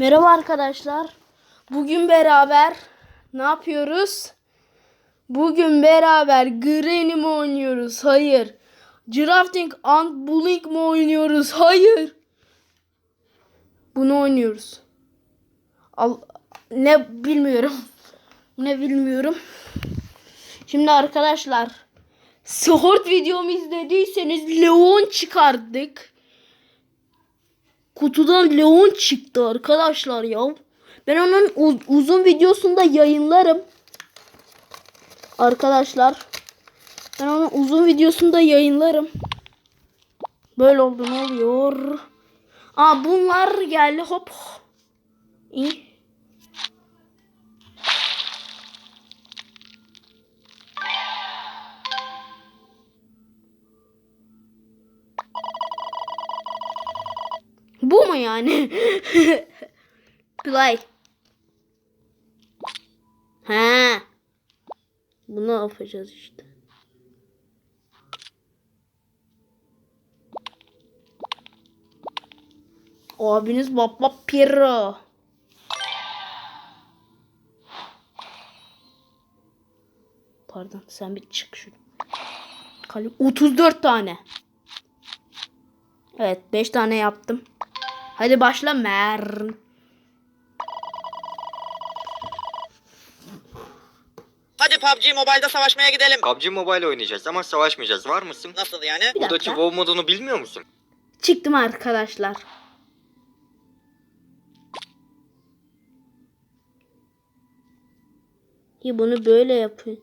Merhaba arkadaşlar. Bugün beraber ne yapıyoruz? Bugün beraber Granny mi oynuyoruz? Hayır. Drafting and Bullying mi oynuyoruz? Hayır. Bunu oynuyoruz. Al, ne bilmiyorum. Ne bilmiyorum. Şimdi arkadaşlar Short videomu izlediyseniz Leon çıkardık. Kutudan Leon çıktı arkadaşlar ya. Ben onun uz- uzun videosunda yayınlarım. Arkadaşlar. Ben onun uzun videosunda yayınlarım. Böyle oldu ne oluyor? Aa bunlar geldi hop. İyi. Bu mu yani? Play. Ha. Bunu yapacağız işte. Abiniz Baba Piro. Pardon sen bir çık şunu. Kalem 34 tane. Evet 5 tane yaptım. Hadi başla Mern. Hadi PUBG Mobile'da savaşmaya gidelim. PUBG Mobile oynayacağız ama savaşmayacağız. Var mısın? Nasıl yani? Bir Buradaki dakika. WoW modunu bilmiyor musun? Çıktım arkadaşlar. Ya bunu böyle yapın.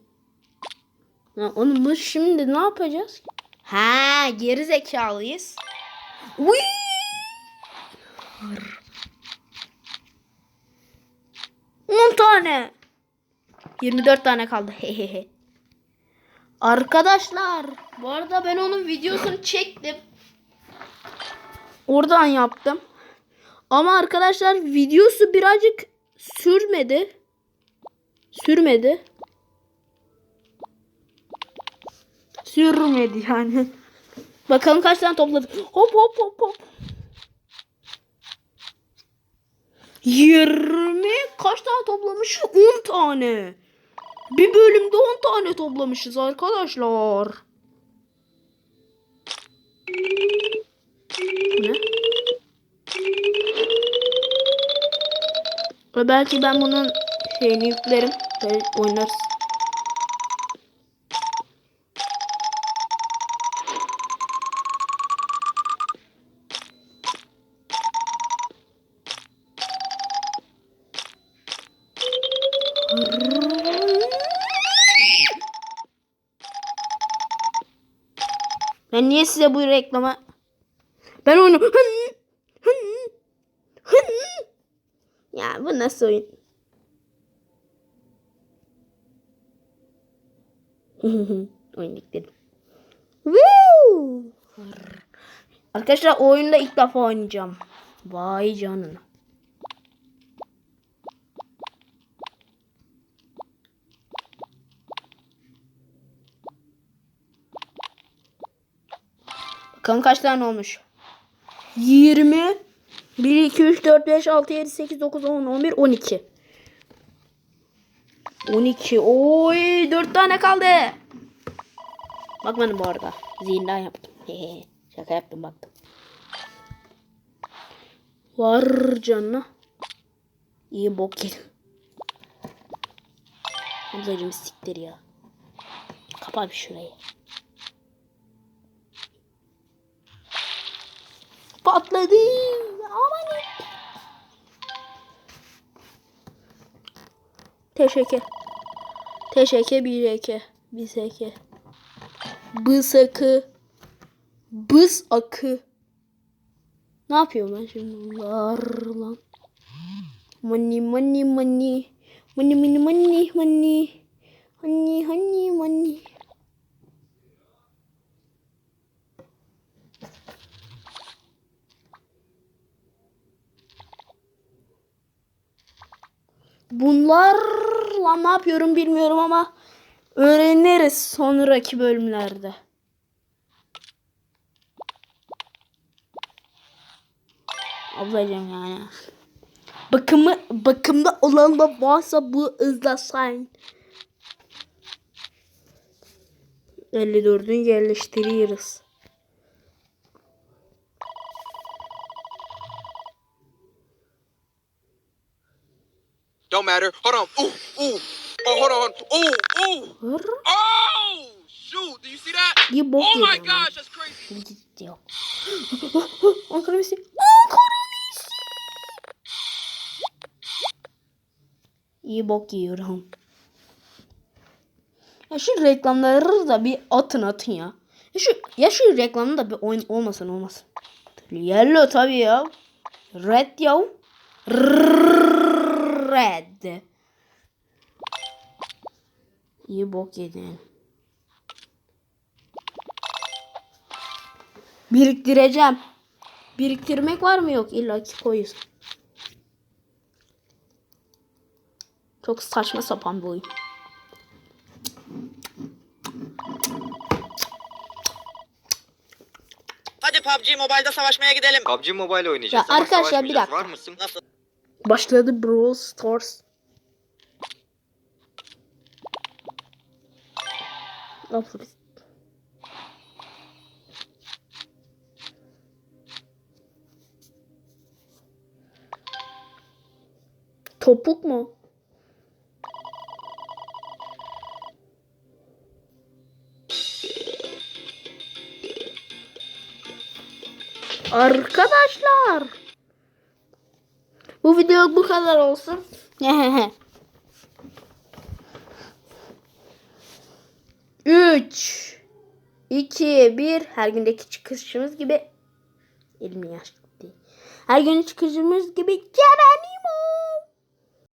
Ha, onu bu şimdi ne yapacağız? Ha, geri zekalıyız. Uy! 10 tane. 24 tane kaldı. Hehehe. Arkadaşlar, bu arada ben onun videosunu çektim. Oradan yaptım. Ama arkadaşlar videosu birazcık sürmedi. Sürmedi. Sürmedi yani. Bakalım kaç tane topladık. Hop hop hop hop. 20 kaç tane toplamışız? 10 tane. Bir bölümde 10 tane toplamışız arkadaşlar. Ne? Ve belki ben bunun şeyini yüklerim. Ve oynarız. Ben niye size bu reklama... Ben onu... Ya bu nasıl oyun? Oyun. Woo! Arkadaşlar oyunda ilk defa oynayacağım. Vay canına. Bakalım kaç tane olmuş. 20 1 2 3 4 5 6 7 8 9 10 11 12 12 Oy 4 tane kaldı. Bakmadım bu arada. Zihinden yaptım. Şaka yaptım baktım. Var canına. İyi bok yedim. Ablacım siktir ya. Kapa bir şurayı. Patladı. Aman. Teşekkür. Teşekkür bir eke. Bir seke. Bız akı. Bız akı. Ne yapıyorum ben şimdi? Var lan. Money money money. Money money money money. Honey honey money. Bunlarla ne yapıyorum bilmiyorum ama öğreniriz sonraki bölümlerde. Ablacım yani. Bakımı bakımda olan da varsa bu ızlasayın. 54'ün yerleştiriyoruz. Don't matter. Hold on. Ooh, ooh. Oh, hold on. Ooh, ooh. Oh, shoot. Do you see that? Bok Oh my gosh, that's crazy. Yok. Ankara Messi. Ankara Messi. İyi bok yiyorum. Ya şu reklamları da bir atın atın ya. Ya şu, ya şu reklamın da bir oyun olmasın olmasın. Yellow tabii ya. Red ya. Red. İyi bok yedin. Biriktireceğim. Biriktirmek var mı yok illa ki koyuz. Çok saçma sapan bir oyun. Hadi PUBG Mobile'da savaşmaya gidelim. PUBG Mobile oynayacağız Ya arkadaşlar, bir savaşmayacağız. dakika. Var mısın? Nasıl? Başladı Brawl Stars. Aferin. Topuk mu? Arkadaşlar. Bu video bu kadar olsun. Üç, iki, bir. Her gündeki çıkışımız gibi. Elim yaş değil. Her gün çıkışımız gibi. Ceren